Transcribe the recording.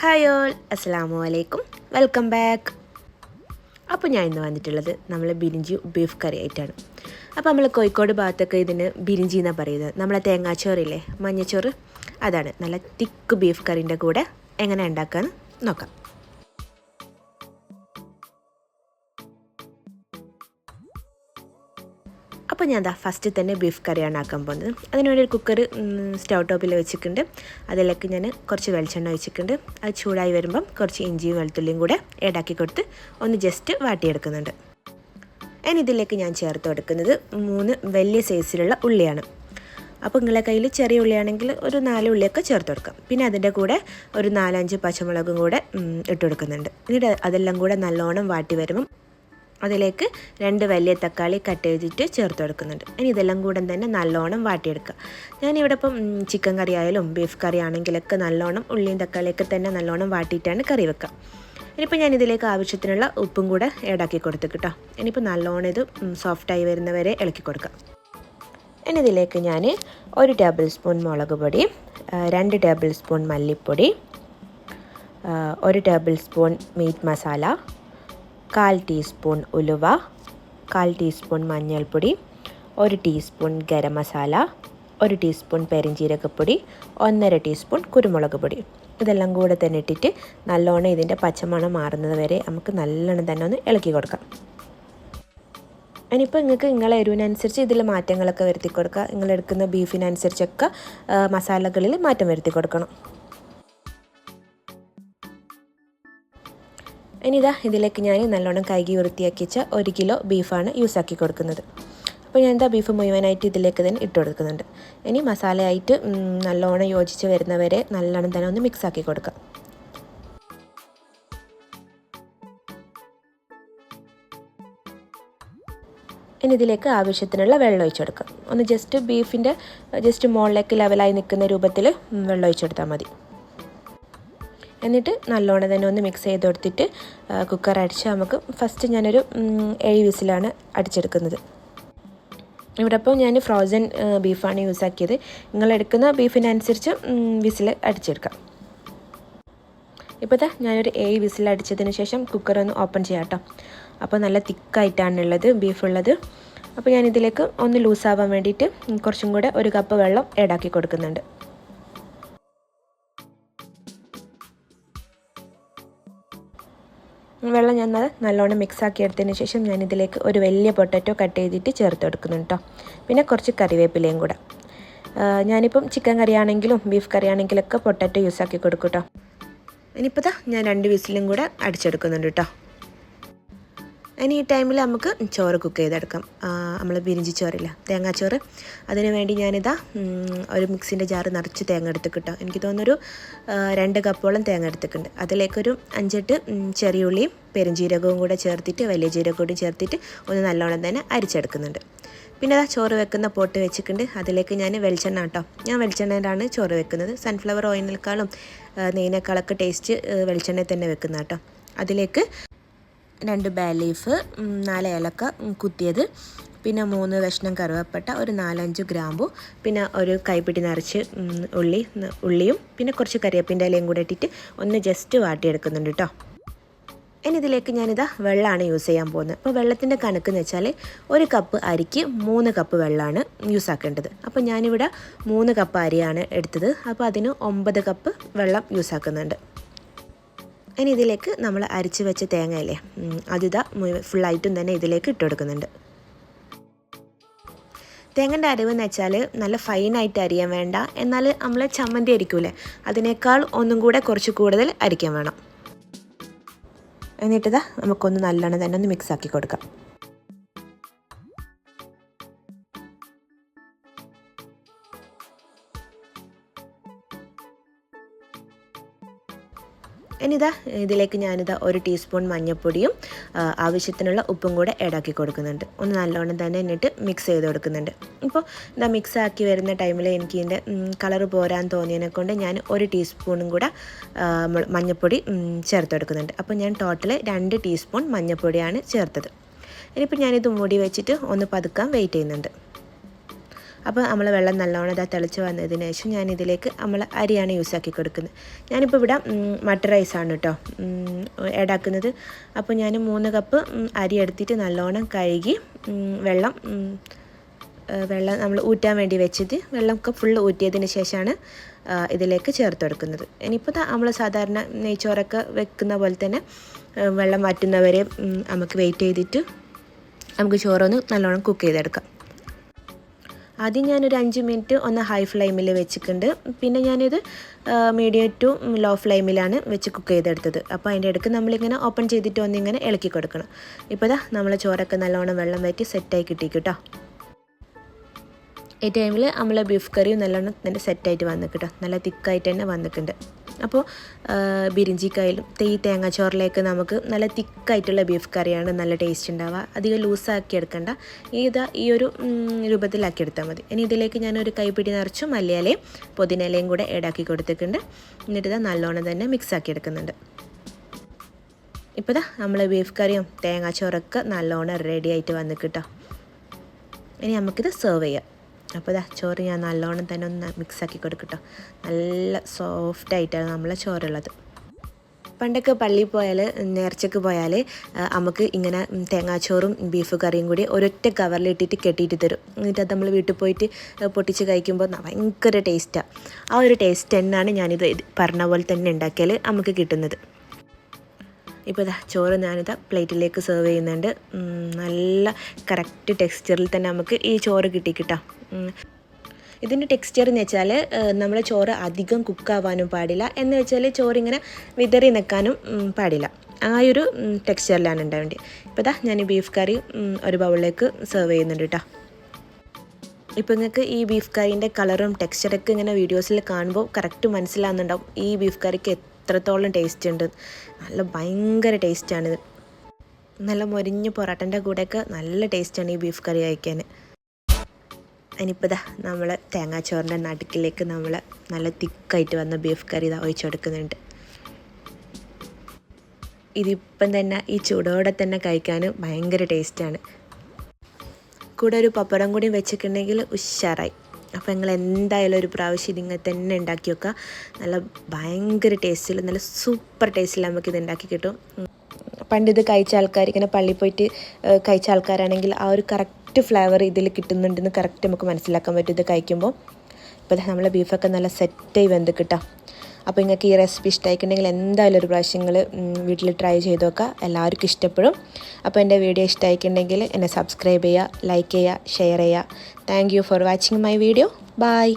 Hi all അസ്സാമു അലൈക്കും welcome back. അപ്പോൾ ഞാൻ ഇന്ന് വന്നിട്ടുള്ളത് നമ്മൾ ബിരിഞ്ചി ബീഫ് കറി ആയിട്ടാണ് അപ്പോൾ നമ്മൾ കോഴിക്കോട് ഭാഗത്തൊക്കെ ഇതിന് ബിരിഞ്ചി എന്നാണ് പറയുന്നത്. നമ്മളെ തേങ്ങാച്ചോറില്ലേ മഞ്ഞച്ചോറ്. അതാണ്. നല്ല തിക്ക് ബീഫ് കറിന്റെ കൂടെ എങ്ങനെ ഉണ്ടാക്കാമെന്ന് നോക്കാം. അപ്പോൾ ഞാൻ ഫസ്റ്റ് തന്നെ ബീഫ് കറിയാണ് ആക്കാൻ പോകുന്നത്. അതിനുവേണ്ടി ഒരു കുക്കർ സ്റ്റൗ ടോപ്പിൽ വെച്ചിട്ടുണ്ട്. അതിലേക്ക് ഞാൻ കുറച്ച് വെളിച്ചെണ്ണ ഒഴിച്ചിട്ടുണ്ട്. അത് ചൂടായി വരുമ്പം കുറച്ച് ഇഞ്ചിയും വെളുത്തുള്ളിയും കൂടെ ഏടാക്കി കൊടുത്ത് ഒന്ന് ജസ്റ്റ് വാട്ടിയെടുക്കുന്നുണ്ട്. ഇനി ഇതിലേക്ക് ഞാൻ ചേർത്ത് കൊടുക്കുന്നത് മൂന്ന് വലിയ സൈസിലുള്ള ഉള്ളിയാണ്. അപ്പോൾ നിങ്ങളെ കയ്യിൽ ചെറിയ ഉള്ളിയാണെങ്കിൽ ഒരു നാല് ഉള്ളിയൊക്കെ ചേർത്ത് കൊടുക്കാം. പിന്നെ അതിന്റെ കൂടെ ഒരു നാലഞ്ച് പച്ചമുളകും കൂടെ ഇട്ട് കൊടുക്കുന്നുണ്ട്. എന്നിട്ട് അതെല്ലാം കൂടെ നല്ലോണം വാട്ടി വരുമ്പം അതിലേക്ക് രണ്ട് വലിയ തക്കാളി കട്ട് ചെയ്തിട്ട് ചേർത്ത് കൊടുക്കുന്നുണ്ട്. ഇനി ഇതെല്ലാം കൂടെ തന്നെ നല്ലോണം വാട്ടിയെടുക്കുക. ഞാനിവിടെ ഇപ്പം ചിക്കൻ കറി ആയാലും ബീഫ് കറി ആണെങ്കിലൊക്കെ നല്ലോണം ഉള്ളിയും തക്കാളിയൊക്കെ തന്നെ നല്ലോണം വാട്ടിയിട്ടാണ് കറി വെക്കുക. ഇനിയിപ്പോൾ ഞാൻ ഇതിലേക്ക് ആവശ്യത്തിനുള്ള ഉപ്പും കൂടെ ഏടാക്കി കൊടുത്തു കേട്ടോ. ഇനിയിപ്പോൾ നല്ലോണം ഇത് സോഫ്റ്റായി വരുന്നവരെ ഇളക്കി കൊടുക്കുക. ഇനി ഇതിലേക്ക് ഞാൻ ഒരു ടേബിൾ സ്പൂൺ മുളക് പൊടി രണ്ട് ടേബിൾ സ്പൂൺ മല്ലിപ്പൊടി ഒരു ടേബിൾ സ്പൂൺ മീറ്റ് മസാല കാൽ ടീസ്പൂൺ ഉലുവ കാൽ ടീസ്പൂൺ മഞ്ഞൾപ്പൊടി ഒരു ടീസ്പൂൺ ഗരം മസാല ഒരു ടീസ്പൂൺ പെരിഞ്ചീരകപ്പൊടി ഒന്നര ടീസ്പൂൺ കുരുമുളക് പൊടി. ഇതെല്ലാം കൂടെ തന്നെ ഇട്ടിട്ട് നല്ലോണം ഇതിന്റെ പച്ചമണം മാറുന്നത് വരെ നമുക്ക് നല്ലോണം തന്നെ ഒന്ന് ഇളക്കി കൊടുക്കാം. ഇനിയിപ്പോൾ നിങ്ങൾക്ക് നിങ്ങളെ എരിവിനനുസരിച്ച് ഇതിൽ മാറ്റങ്ങളൊക്കെ വരുത്തി കൊടുക്കുക. നിങ്ങൾ എടുക്കുന്ന ബീഫിനനുസരിച്ചൊക്കെ മസാലകളിൽ മാറ്റം വരുത്തി കൊടുക്കണം. ഇനി ഇതാ ഇതിലേക്ക് ഞാൻ നല്ലോണം കൈകി വൃത്തിയാക്കി വെച്ച ഒരു കിലോ ബീഫാണ് യൂസാക്കി കൊടുക്കുന്നത്. അപ്പോൾ ഞാൻ എന്താ ബീഫ് മുഴുവനായിട്ട് ഇതിലേക്ക് തന്നെ ഇട്ട് കൊടുക്കുന്നുണ്ട്. ഇനി മസാലയായിട്ട് നല്ലോണം യോജിച്ച് വരുന്നവരെ നല്ലോണം തന്നെ ഒന്ന് മിക്സ് ആക്കി കൊടുക്കാം. ഇനി ഇതിലേക്ക് ആവശ്യത്തിനുള്ള വെള്ളം ഒഴിച്ചെടുക്കാം ഒന്ന് ജസ്റ്റ് ബീഫിന്റെ ജസ്റ്റ് മുകളിലേക്ക് ലെവലായി നിൽക്കുന്ന രൂപത്തിൽ വെള്ളം ഒഴിച്ചെടുത്താൽ മതി. എന്നിട്ട് നല്ലോണം തന്നെ ഒന്ന് മിക്സ് ചെയ്ത് കൊടുത്തിട്ട് കുക്കർ അടിച്ച് നമുക്ക് ഫസ്റ്റ് ഞാനൊരു ഏഴ് വിസിലാണ് അടിച്ചെടുക്കുന്നത്. ഇവിടെ ഇപ്പോൾ ഞാൻ ഫ്രോസൺ ബീഫാണ് യൂസ് ആക്കിയത്. നിങ്ങൾ എടുക്കുന്ന ബീഫിനനുസരിച്ച് വിസിൽ അടിച്ചെടുക്കാം. ഇപ്പോഴത്തെ ഞാനൊരു ഏഴ് വിസിൽ അടിച്ചതിന് ശേഷം കുക്കർ ഒന്ന് ഓപ്പൺ ചെയ്യാം കേട്ടോ. അപ്പോൾ നല്ല തിക്കായിട്ടാണുള്ളത് ബീഫുള്ളത് അപ്പോൾ ഞാനിതിലേക്ക് ഒന്ന് ലൂസാവാൻ വേണ്ടിയിട്ട് കുറച്ചും കൂടെ ഒരു കപ്പ് വെള്ളം ഏടാക്കി കൊടുക്കുന്നുണ്ട്. വെള്ളം ഞാൻ നല്ലോണം മിക്സ് ആക്കി എടുത്തതിന് ശേഷം ഞാൻ ഇതിലേക്ക് ഒരു വലിയ പൊട്ടറ്റോ കട്ട് ചെയ്തിട്ട് ചേർത്ത് കൊടുക്കുന്നുണ്ട് കേട്ടോ പിന്നെ കുറച്ച് കറിവേപ്പിലയും കൂടെ. ഞാനിപ്പം ചിക്കൻ കറി ആണെങ്കിലും ബീഫ് കറി ആണെങ്കിലൊക്കെ പൊട്ടറ്റോ യൂസ് ആക്കി കൊടുക്കും കേട്ടോ ഇനിയിപ്പോൾ ഞാൻ രണ്ട് വിസിലും കൂടെ അടിച്ചെടുക്കുന്നുണ്ട് കേട്ടോ ഇനി ഈ ടൈമിൽ നമുക്ക് ചോറ് കുക്ക് ചെയ്തെടുക്കാം. നമ്മൾ ബിരിഞ്ചി ചോറില്ല തേങ്ങാച്ചോറ്. അതിന് വേണ്ടി ഞാനിതാ ഒരു മിക്സിന്റെ ജാറ് നിറച്ച് തേങ്ങ എടുത്തിട്ടോ എനിക്ക് തോന്നുന്നൊരു രണ്ട് കപ്പോളം തേങ്ങ എടുത്തിട്ടുണ്ട്. അതിലേക്കൊരു അഞ്ചെട്ട് ചെറിയുള്ളിയും പെരുംജീരകവും കൂടെ ചേർത്തിട്ട് വലിയ ജീരകം കൂടി ചേർത്തിട്ട് ഒന്ന് നല്ലോണം തന്നെ അരിച്ചെടുക്കുന്നുണ്ട്. പിന്നെ അതാ ചോറ് വെക്കുന്ന പോട്ട് വെച്ചിട്ടുണ്ട്. അതിലേക്ക് ഞാൻ വെളിച്ചെണ്ണ കേട്ടോ. ഞാൻ വെളിച്ചെണ്ണയിലാണ് ചോറ് വെക്കുന്നത്. സൺഫ്ലവർ ഓയിലിനേക്കാളും നെയ്യിനേക്കാളൊക്കെ ടേസ്റ്റ് വെളിച്ചെണ്ണയിൽ തന്നെ വെക്കുന്ന കേട്ടോ. അതിലേക്ക് രണ്ട് ബേ ലീഫ് നാല് ഏലക്ക കുത്തിയത്. പിന്നെ മൂന്ന് കഷ്ണം കറുവപ്പട്ട ഒരു നാലഞ്ച് ഗ്രാമ്പു പിന്നെ ഒരു കൈപ്പിടി നിറച്ച് ഉള്ളി ഉള്ളിയും പിന്നെ കുറച്ച് കറിവേപ്പിന്റെ ഇലയും കൂടെ ഇട്ടിട്ട് ഒന്ന് ജസ്റ്റ് വാട്ടിയെടുക്കുന്നുണ്ട് കേട്ടോ ഇനി ഇതിലേക്ക് ഞാനിതാ വെള്ളമാണ് യൂസ് ചെയ്യാൻ പോകുന്നത്. അപ്പോൾ വെള്ളത്തിന്റെ കണക്ക് എന്ന് വെച്ചാൽ ഒരു കപ്പ് അരിക്ക് മൂന്ന് കപ്പ് വെള്ളമാണ് യൂസ് ആക്കേണ്ടത്. അപ്പോൾ ഞാനിവിടെ മൂന്ന് കപ്പ് അരിയാണ് എടുത്തത്. അപ്പോൾ അതിന് ഒമ്പത് കപ്പ് വെള്ളം യൂസ് ആക്കുന്നുണ്ട്. ഇനി ഇതിലേക്ക് നമ്മൾ അരിച്ച് വെച്ച തേങ്ങയില്ലേ അതിതാ ഫുള്ളായിട്ടും തന്നെ ഇതിലേക്ക് ഇട്ട് കൊടുക്കുന്നുണ്ട്. തേങ്ങന്റെ അരിവെന്ന് വെച്ചാൽ നല്ല ഫൈനായിട്ട് അരിയാൻ വേണ്ട. എന്നാൽ നമ്മൾ ചമ്മന്തി അരിക്കൂലേ അതിനേക്കാൾ ഒന്നും കൂടെ കുറച്ച് കൂടുതൽ അരിക്കാൻ വേണം. എന്നിട്ടിതാ നമുക്കൊന്ന് നല്ലോണം തന്നെ ഒന്ന് മിക്സ് ആക്കി കൊടുക്കാം. ഇനിതാ ഇതിലേക്ക് ഞാനിതാ ഒരു ടീസ്പൂൺ മഞ്ഞൾപ്പൊടിയും ആവശ്യത്തിനുള്ള ഉപ്പും കൂടെ ഇടാക്കി കൊടുക്കുന്നുണ്ട്. ഒന്ന് നല്ലോണം തന്നെ എന്നിട്ട് മിക്സ് ചെയ്ത് കൊടുക്കുന്നുണ്ട്. ഇപ്പോൾ ഇതാ മിക്സ് ആക്കി വരുന്ന ടൈമിൽ എനിക്ക് ഇതിന്റെ കളർ പോരാൻ തോന്നിയതിനെ കൊണ്ട് ഞാൻ ഒരു ടീസ്പൂണും കൂടെ മഞ്ഞൾപ്പൊടി ചേർത്ത് കൊടുക്കുന്നുണ്ട്. അപ്പോൾ ഞാൻ ടോട്ടൽ രണ്ട് ടീസ്പൂൺ മഞ്ഞൾപ്പൊടിയാണ് ചേർത്തത്. ഇനിയിപ്പോൾ ഞാനിത് മൂടി വെച്ചിട്ട് ഒന്ന് പതുക്കാൻ വെയിറ്റ് ചെയ്യുന്നുണ്ട്. അപ്പോൾ നമ്മൾ വെള്ളം നല്ലോണം ഇതാ തിളച്ച് വന്നതിന് ശേഷം ഞാൻ ഇതിലേക്ക് നമ്മൾ അരിയാണ് യൂസ് ആക്കി കൊടുക്കുന്നത്. ഞാനിപ്പോൾ ഇവിടെ മട്ടർ റൈസാണ് കേട്ടോ ഏടാക്കുന്നത്. അപ്പോൾ ഞാൻ മൂന്ന് കപ്പ് അരി എടുത്തിട്ട് നല്ലോണം കഴുകി വെള്ളം വെള്ളം നമ്മൾ ഊറ്റാൻ വേണ്ടി വെച്ചിട്ട് വെള്ളമൊക്കെ ഫുള്ള് ഊറ്റിയതിന് ശേഷമാണ് ഇതിലേക്ക് ചേർത്ത് കൊടുക്കുന്നത്. ഇനിയിപ്പോൾ നമ്മൾ സാധാരണ നെയ്ച്ചോറൊക്കെ വെക്കുന്ന പോലെ തന്നെ വെള്ളം വറ്റുന്നവരെ ഉം, നമുക്ക് വെയിറ്റ് ചെയ്തിട്ട് നമുക്ക് ചോറൊന്ന് നല്ലോണം കുക്ക് ചെയ്തെടുക്കാം. ആദ്യം ഞാനൊരു അഞ്ച് മിനിറ്റ് ഒന്ന് ഹൈ ഫ്ലെയിമിൽ വെച്ചിട്ടുണ്ട്. പിന്നെ ഞാനിത് മീഡിയം ടു ലോ ഫ്ലെയിമിലാണ് വെച്ച് കുക്ക് ചെയ്തെടുത്തത്. അപ്പോൾ അതിന്റെ ഇടയ്ക്ക് നമ്മളിങ്ങനെ ഓപ്പൺ ചെയ്തിട്ട് ഒന്നിങ്ങനെ ഇളക്കി കൊടുക്കണം. ഇപ്പോൾ ഇതാ നമ്മളെ ചോറൊക്കെ നല്ലോണം വെള്ളം വറ്റി സെറ്റായി കിട്ടി കേട്ടോ. ഈ ടൈമിൽ നമ്മളെ ബീഫ് കറിയും നല്ലോണം നല്ല സെറ്റായിട്ട് വന്നിട്ടോ നല്ല തിക്കായിട്ട് തന്നെ വന്നിട്ടുണ്ട്. അപ്പോൾ ബിരിഞ്ചിക്കായാലും ഈ തേങ്ങാച്ചോറിലേക്ക് നമുക്ക് നല്ല തിക്കായിട്ടുള്ള ബീഫ് കറിയാണ് നല്ല ടേസ്റ്റ് ഉണ്ടാവുക. അധികം ലൂസാക്കി എടുക്കണ്ട. ഇത് ഈ ഒരു രൂപത്തിലാക്കി എടുത്താൽ മതി. ഇനി ഇതിലേക്ക് ഞാനൊരു കൈപ്പിടി നിറച്ചും മല്ലിയിലയും പുതിനയിലയും കൂടെ ഏടാക്കി കൊടുത്തിട്ടുണ്ട്. എന്നിട്ട് ഇത് നല്ലോണം തന്നെ മിക്സാക്കി എടുക്കുന്നുണ്ട്. ഇപ്പോൾ നമ്മൾ ബീഫ് കറിയും തേങ്ങാച്ചോറൊക്കെ നല്ലോണം റെഡി ആയിട്ട് കേട്ടോ ഇനി നമുക്കിത് സെർവ് ചെയ്യാം. അപ്പോൾ ഇതാ ചോറ് ഞാൻ നല്ലോണം തന്നെ ഒന്ന് മിക്സാക്കി കൊടുക്കട്ടോ. നല്ല സോഫ്റ്റായിട്ടാണ് നമ്മളെ ചോറുള്ളത്. പണ്ടൊക്കെ പള്ളിയിൽ പോയാൽ നേർച്ചയ്ക്ക് പോയാൽ നമുക്ക് ഇങ്ങനെ തേങ്ങാച്ചോറും ബീഫ് കറിയും കൂടി ഒരൊറ്റ കവറിലിട്ടിട്ട് കെട്ടിയിട്ട് തരും. എന്നിട്ട് അത് നമ്മൾ വീട്ടിൽ പോയിട്ട് പൊട്ടിച്ച് കഴിക്കുമ്പോൾ ഭയങ്കര ടേസ്റ്റാണ് ആ. ഒരു ടേസ്റ്റ് തന്നെയാണ് ഞാനിത് പറഞ്ഞ പോലെ തന്നെ ഉണ്ടാക്കിയാൽ നമുക്ക് കിട്ടുന്നത്. ഇപ്പോൾ ഇതാ ചോറ് ഞാനിതാ പ്ലേറ്റിലേക്ക് സെർവ് ചെയ്യുന്നുണ്ട്. നല്ല കറക്റ്റ് ടെക്സ്ചറിൽ തന്നെ നമുക്ക് ഈ ചോറ് കിട്ടി കിട്ടാം ഇതിന്റെ ടെക്സ്ചർ എന്ന് വെച്ചാൽ നമ്മൾ ചോറ് അധികം കുക്കാവാനും പാടില്ല. എന്ന് വെച്ചാൽ ചോറിങ്ങനെ വിതറി നിൽക്കാനും പാടില്ല. ആ ഒരു ടെക്സ്ചറിലാണ് ഉണ്ടാവേണ്ടത്. ഇപ്പോൾ ഇതാ ഞാൻ ബീഫ് കറി ഒരു ബൗളിലേക്ക് സെർവ് ചെയ്യുന്നുണ്ട് കേട്ടോ. ഇപ്പോൾ നിങ്ങൾക്ക് ഈ ബീഫ് കറീന്റെ കളറും ടെക്സ്ചറൊക്കെ ഇങ്ങനെ വീഡിയോസിൽ കാണുമ്പോൾ കറക്റ്റ് മനസ്സിലാകുന്നുണ്ടാവും ഈ ബീഫ് കറിക്ക് എത്രത്തോളം ടേസ്റ്റ് ഉണ്ട്. നല്ല ഭയങ്കര ടേസ്റ്റാണിത് നല്ല മൊരിഞ്ഞ പൊറോട്ടന്റെ കൂടെയൊക്കെ നല്ല ടേസ്റ്റാണ് ഈ ബീഫ് കറി കഴിക്കാൻ. ഇനിയിപ്പോൾ നമ്മൾ തേങ്ങാച്ചോറിന്റെ നടുക്കിലേക്ക് നമ്മൾ നല്ല തിക്കായിട്ട് വന്ന ബീഫ് കറി ഇതാ ഒഴിച്ചു കൊടുക്കുന്നുണ്ട്. ഇതിപ്പം തന്നെ ഈ ചൂടോടെ തന്നെ കഴിക്കാനും ഭയങ്കര ടേസ്റ്റാണ് കൂടെ ഒരു പപ്പടം കൂടി വെച്ചിട്ടുണ്ടെങ്കിൽ ഉഷാറായി. അപ്പോൾ നിങ്ങൾ എന്തായാലും ഒരു പ്രാവശ്യം ഇതിങ്ങനെ തന്നെ ഉണ്ടാക്കി വെക്കുക. നല്ല ഭയങ്കര ടേസ്റ്റിൽ നല്ല സൂപ്പർ ടേസ്റ്റിൽ നമുക്ക് ഇത് ഉണ്ടാക്കി കിട്ടും. ഉം. പണ്ട് ഇത് കഴിച്ച ആൾക്കാർ ഇങ്ങനെ പള്ളിയിൽ പോയിട്ട് കഴിച്ച ആൾക്കാരാണെങ്കിൽ ആ ഒരു കറക്റ്റ് ഫ്ലേവർ ഇതിൽ കിട്ടുന്നുണ്ടെന്ന് കറക്റ്റ് നമുക്ക് മനസ്സിലാക്കാൻ പറ്റും ഇത് കഴിക്കുമ്പോൾ. ഇപ്പോൾ നമ്മളെ ബീഫൊക്കെ നല്ല സെറ്റായി വെന്ത് കിട്ടാം. അപ്പോൾ നിങ്ങൾക്ക് ഈ റെസിപ്പി ഇഷ്ടമായിട്ടുണ്ടെങ്കിൽ എന്തായാലും ഒരു പ്രാവശ്യം നിങ്ങൾ വീട്ടിൽ ട്രൈ ചെയ്ത് നോക്കുക. എല്ലാവർക്കും ഇഷ്ടപ്പെടും. അപ്പോൾ എന്റെ വീഡിയോ ഇഷ്ടമായിട്ടുണ്ടെങ്കിൽ എന്നെ സബ്സ്ക്രൈബ് ചെയ്യുക ലൈക്ക് ചെയ്യുക ഷെയർ ചെയ്യുക. Thank for watching my video bye